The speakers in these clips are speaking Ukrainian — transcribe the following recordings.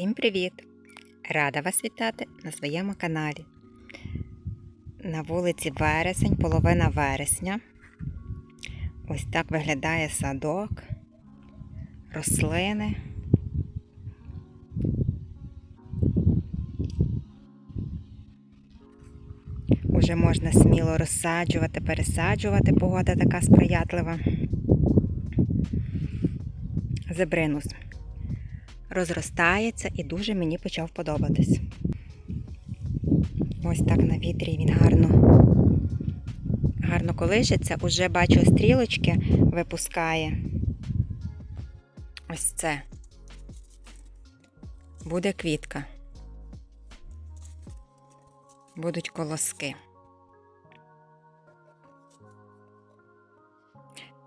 Всім привіт! Рада вас вітати на своєму каналі. На вулиці Вересень, половина вересня. Ось так виглядає садок, рослини. Уже можна сміло розсаджувати, пересаджувати, погода така сприятлива. Зебринус розростається і дуже мені почав подобатись. Ось так на вітрі він гарно, гарно колишиться. Уже бачу стрілочки випускає. Ось це. Буде квітка. Будуть колоски.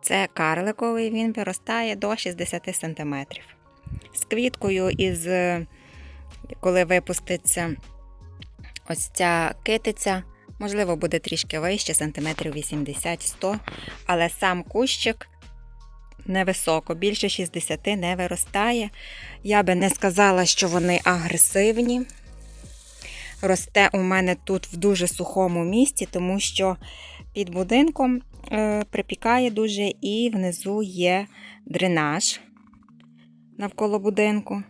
Це карликовий, він виростає до 60 см. З квіткою, із коли випуститься ось ця китиця, можливо, буде трішки вище, сантиметрів 80-100, але сам кущик невисоко, більше 60 не виростає. Я би не сказала, що вони агресивні. Росте у мене тут в дуже сухому місці, тому що під будинком е, припікає дуже і внизу є дренаж навколо будинку.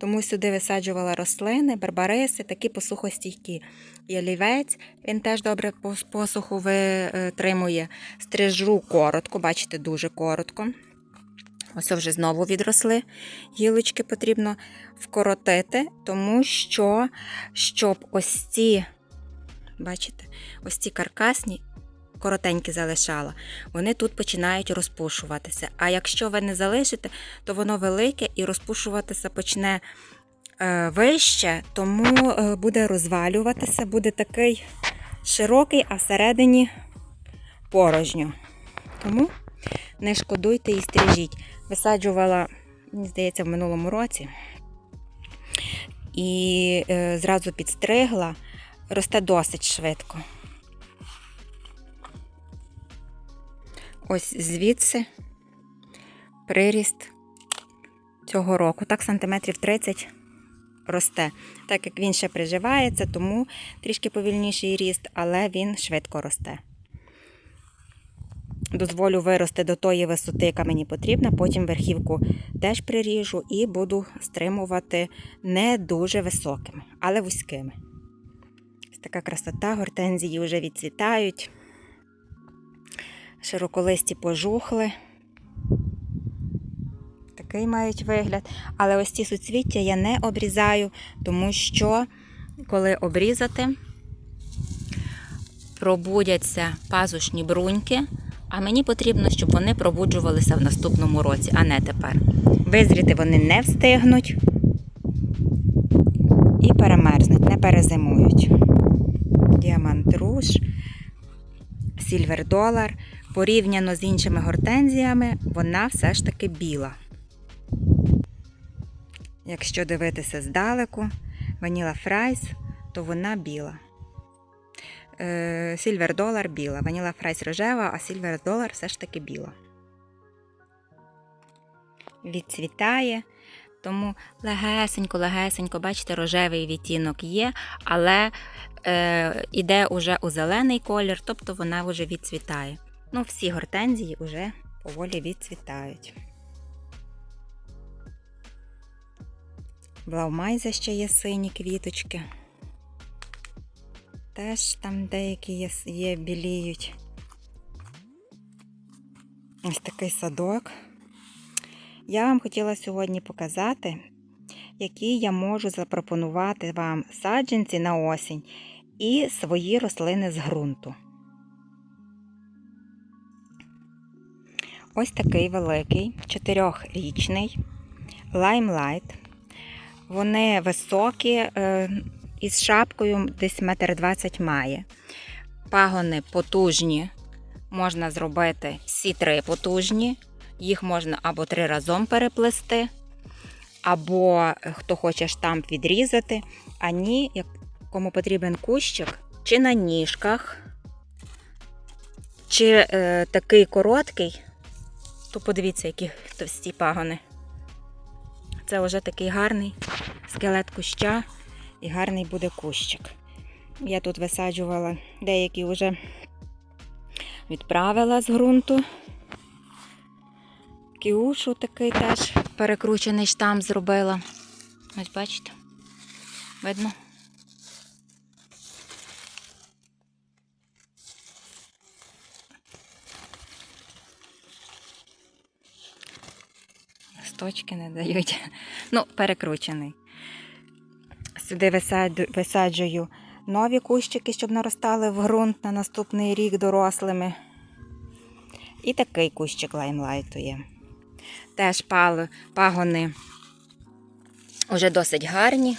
Тому сюди висаджувала рослини, барбариси, такі посухостійкі. І олівець, він теж добре посуху витримує. Стрижу коротко, бачите, дуже коротко. Ось вже знову відросли. Гілочки потрібно вкоротити, тому що, щоб ось ці, бачите, ось ці каркасні, коротенькі залишала, вони тут починають розпушуватися. А якщо ви не залишите, то воно велике і розпушуватися почне е, вище, тому е, буде розвалюватися, буде такий широкий, а всередині порожньо. Тому не шкодуйте і стрижіть. Висаджувала, мені здається, в минулому році. І е, зразу підстригла, росте досить швидко. Ось звідси приріст цього року. Так, сантиметрів 30 росте. Так як він ще приживається, тому трішки повільніший ріст, але він швидко росте. Дозволю вирости до тої висоти, яка мені потрібна, потім верхівку теж приріжу і буду стримувати не дуже високими, але вузькими. Ось така красота, гортензії вже відцвітають широколисті пожухли. Такий мають вигляд. Але ось ці суцвіття я не обрізаю, тому що, коли обрізати, пробудяться пазушні бруньки, а мені потрібно, щоб вони пробуджувалися в наступному році, а не тепер. Визріти вони не встигнуть і перемерзнуть, не перезимують. Діамант руж, сільвер долар. Порівняно з іншими гортензіями, вона все ж таки біла. Якщо дивитися здалеку, ваніла фрайс, то вона біла. Сільвер долар біла. Ваніла фрайс рожева, а сільвер долар все ж таки біла. Відцвітає, тому легесенько-легесенько, бачите, рожевий відтінок є, але е, іде уже у зелений колір, тобто вона вже відцвітає. Ну, всі гортензії вже поволі відцвітають. Блаумайза ще є сині квіточки. Теж там деякі є, є біліють. Ось такий садок. Я вам хотіла сьогодні показати, які я можу запропонувати вам саджанці на осінь і свої рослини з ґрунту. Ось такий великий, чотирьохрічний лаймлайт. Вони високі, е, із шапкою десь метр двадцять має. Пагони потужні. Можна зробити всі три потужні. Їх можна або три разом переплести, або е, хто хоче штамп відрізати. А ні, кому потрібен кущик, чи на ніжках, чи е, такий короткий то подивіться, які товсті пагони. це вже такий гарний скелет куща і гарний буде кущик. Я тут висаджувала деякі вже відправила з ґрунту. Кіушу такий теж перекручений штам зробила. Ось бачите? Видно? Листочки не дають. Ну, перекручений. Сюди висаджую нові кущики, щоб наростали в ґрунт на наступний рік дорослими. І такий кущик лаймлайту є. Теж пагони вже досить гарні.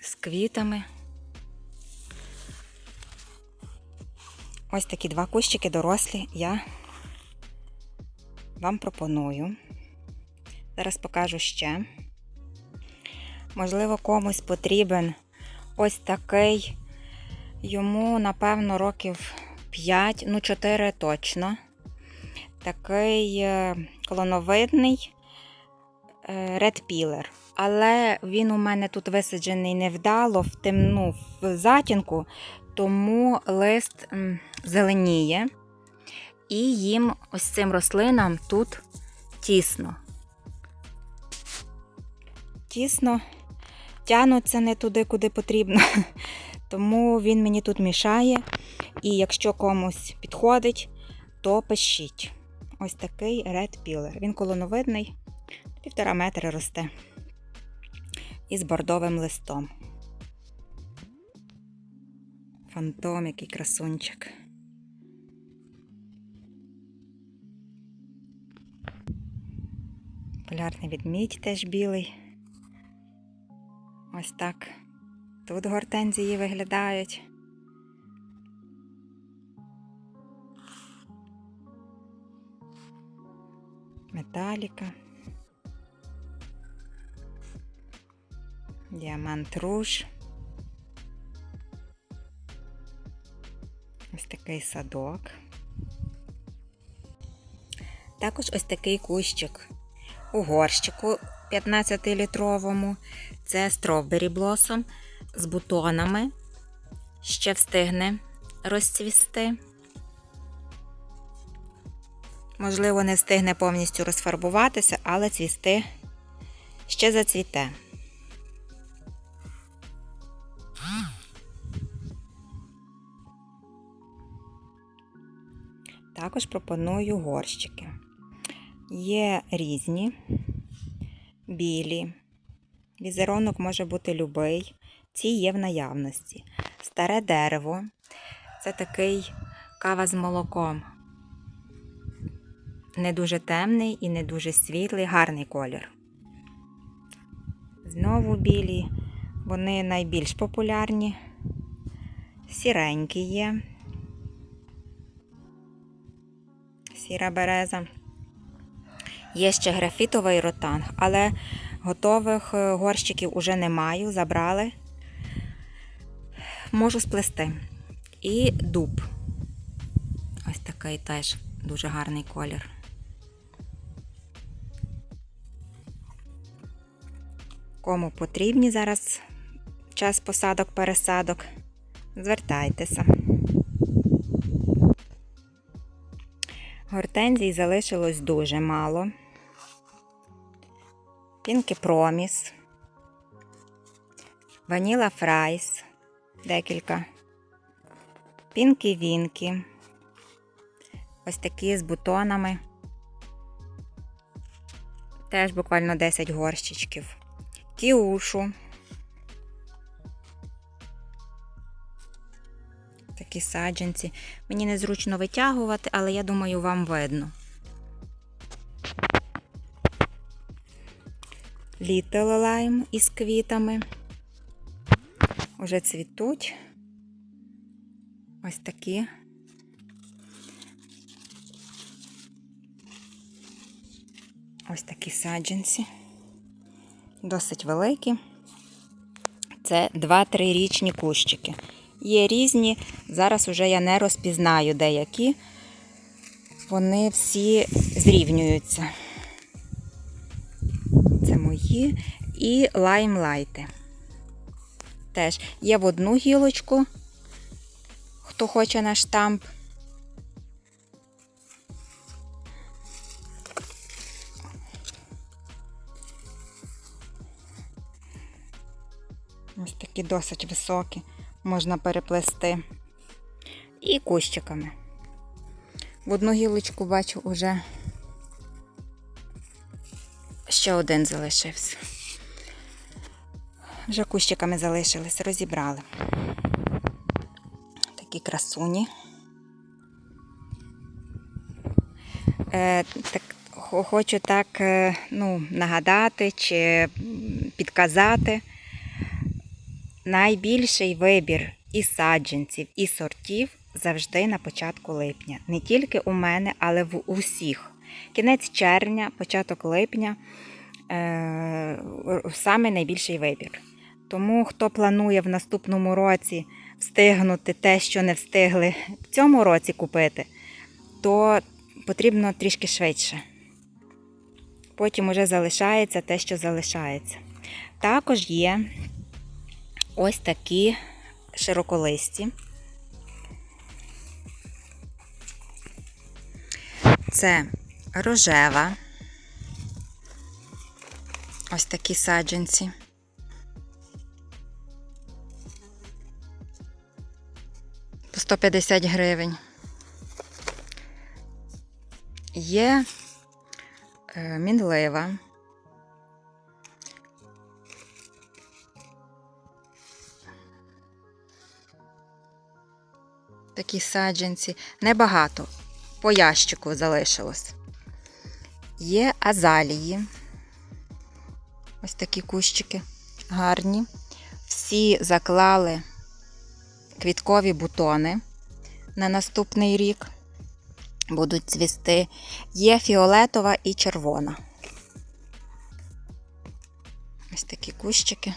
З квітами. Ось такі два кущики дорослі я вам пропоную. Зараз покажу ще. Можливо, комусь потрібен ось такий. Йому, напевно, років 5, ну 4 точно. Такий е, колоновидний Pillar. Але він у мене тут висаджений невдало, в темну в затінку, тому лист зеленіє. І їм ось цим рослинам тут тісно. Тісно тянуться не туди, куди потрібно. Тому він мені тут мішає. І якщо комусь підходить, то пишіть. Ось такий Red Pillar. Він колоновидний, півтора метра росте. І з бордовим листом. Фантом, який красунчик. Полярний відмідь теж білий. Ось так. Тут гортензії виглядають. Металіка. Діамант руж. Ось такий садок. Також ось такий кущик у горщику 15-літровому. Це стровбері блосом з бутонами. Ще встигне розцвісти. Можливо, не встигне повністю розфарбуватися, але цвісти ще зацвіте. Також пропоную горщики. Є різні, білі. Візерунок може бути любий. Ці є в наявності. Старе дерево це такий кава з молоком. Не дуже темний і не дуже світлий, гарний колір. Знову білі, вони найбільш популярні. Сіренькі є. Сіра береза. Є ще графітовий ротанг, але готових е, горщиків уже не маю, забрали. Можу сплести. І дуб. Ось такий теж дуже гарний колір. Кому потрібні зараз час посадок, пересадок, звертайтеся. Гортензій залишилось дуже мало. Пінки Проміс, Ваніла Фрайс, декілька, Пінки Вінки. Ось такі з бутонами. Теж буквально 10 горщичків. Кіушу. Такі саджанці. Мені незручно витягувати, але я думаю, вам видно. Little Lime із квітами. Уже цвітуть. Ось такі. Ось такі саджанці. Досить великі. Це 2-3 річні кущики. Є різні, зараз уже я не розпізнаю деякі. вони всі зрівнюються. Це і лаймлайти. Теж є в одну гілочку, хто хоче на штамп. Ось такі досить високі, можна переплести. І кущиками. В одну гілочку бачу уже ще один залишився. Вже кущиками залишились, розібрали. Такі красуні. Е, так, хочу так е, ну, нагадати чи підказати. Найбільший вибір і саджанців, і сортів завжди на початку липня. Не тільки у мене, але в усіх. Кінець червня, початок липня е, саме найбільший вибір. Тому хто планує в наступному році встигнути те, що не встигли в цьому році купити, то потрібно трішки швидше. Потім уже залишається те, що залишається. Також є ось такі широколисті. Це рожева. Ось такі саджанці. По 150 гривень. Є е, мінлива. Такі саджанці. Небагато. По ящику залишилось. Є азалії. Ось такі кущики гарні. Всі заклали квіткові бутони на наступний рік. Будуть цвісти. Є фіолетова і червона. Ось такі кущики.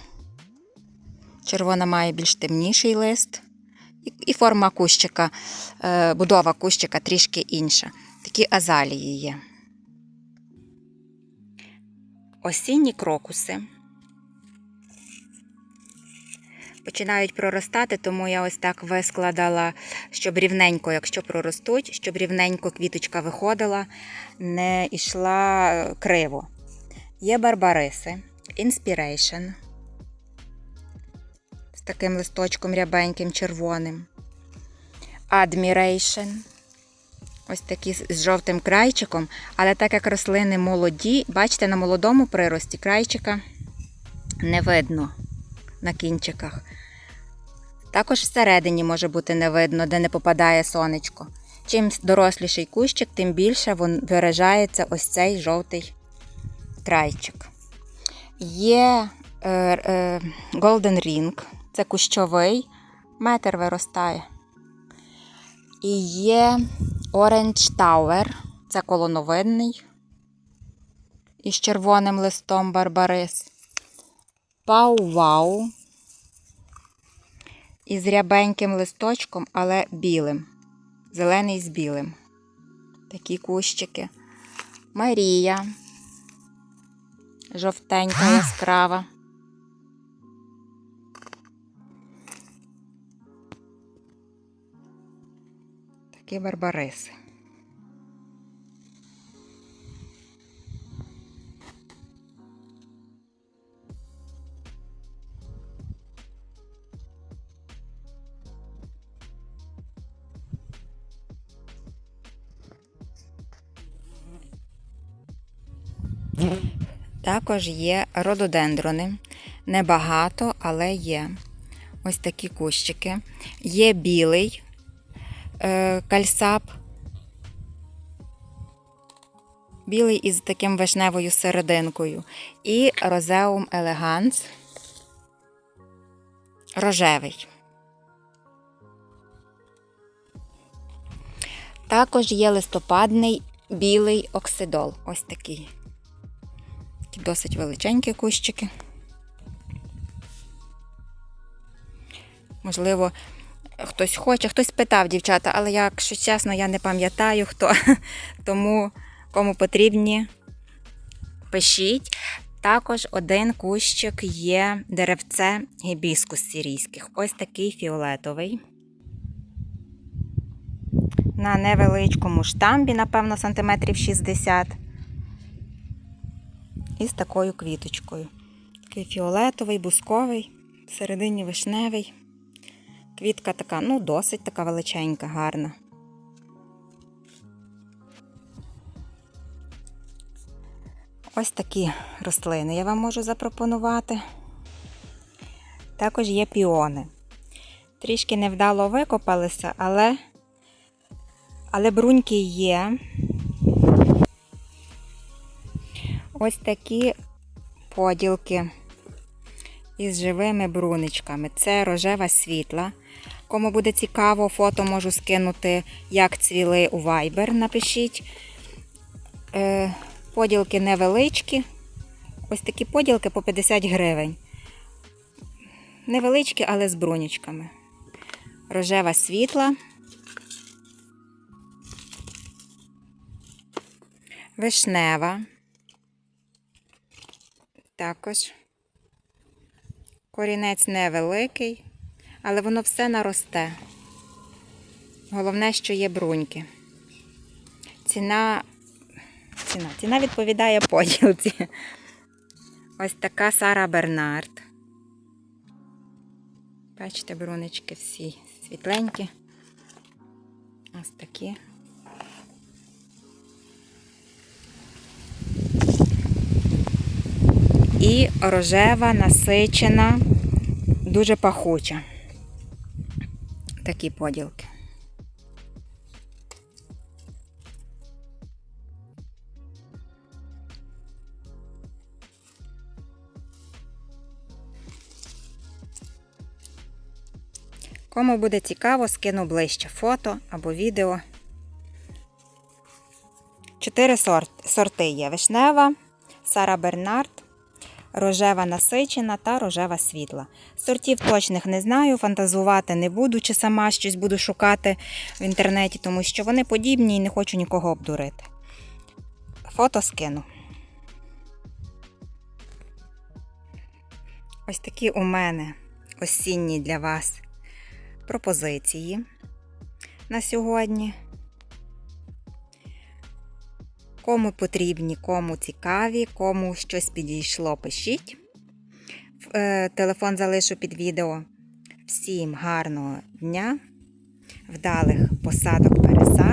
Червона має більш темніший лист. І- форма кущика, е, будова кущика трішки інша. Такі азалії є. Осінні крокуси. Починають проростати, тому я ось так вискладала, щоб рівненько, якщо проростуть, щоб рівненько квіточка виходила, не йшла е, криво. Є барбариси, Inspiration з таким листочком рябеньким червоним. Admiration. Ось такі з жовтим крайчиком, але так як рослини молоді, бачите, на молодому прирості крайчика не видно на кінчиках. Також всередині може бути не видно, де не попадає сонечко. Чим доросліший кущик, тим більше виражається ось цей жовтий крайчик. Є е, е, Golden Ring, це кущовий, метр виростає. І є Orange Tower, це колоновидний. Із червоним листом Барбарис. Пау-вау. Із рябеньким листочком, але білим. Зелений з білим. Такі кущики. Марія. Жовтенька, яскрава. Такі барбариси. Також є рододендрони. Небагато, але є. Ось такі кущики. Є білий кальсап. Білий із таким вишневою серединкою. І розеум елеганс. Рожевий. Також є листопадний білий оксидол. Ось такий. Такі досить величенькі кущики. Можливо, хтось хоче, хтось питав дівчата, але якщо чесно, я не пам'ятаю хто. Тому кому потрібні, пишіть. Також один кущик є деревце гібіскус сирійських. Ось такий фіолетовий. На невеличкому штамбі, напевно, сантиметрів 60. І з такою квіточкою. Такий фіолетовий, бусковий, всередині вишневий. Квітка така, ну, досить така величенька, гарна. Ось такі рослини я вам можу запропонувати. Також є піони. Трішки невдало викопалися, але, але бруньки є. Ось такі поділки із живими бруничками. Це рожева світла. Кому буде цікаво, фото можу скинути, як цвіли у Viber. Напишіть. Е, поділки невеличкі. Ось такі поділки по 50 гривень. Невеличкі, але з брунічками. Рожева світла. Вишнева. Також. Корінець невеликий, але воно все наросте. Головне, що є бруньки. Ціна, ціна, ціна відповідає поділці. Ось така Сара Бернард. Бачите, брунички всі світленькі. Ось такі. І рожева, насичена, дуже пахуча. Такі поділки. Кому буде цікаво, скину ближче фото або відео. Чотири сорти є: вишнева, Сара Бернард, рожева насичена та рожева світла. Сортів точних не знаю, фантазувати не буду, чи сама щось буду шукати в інтернеті, тому що вони подібні і не хочу нікого обдурити. Фото скину. Ось такі у мене осінні для вас пропозиції на сьогодні. Кому потрібні, кому цікаві, кому щось підійшло, пишіть. Е, Телефон залишу під відео. Всім гарного дня, вдалих посадок пересадок.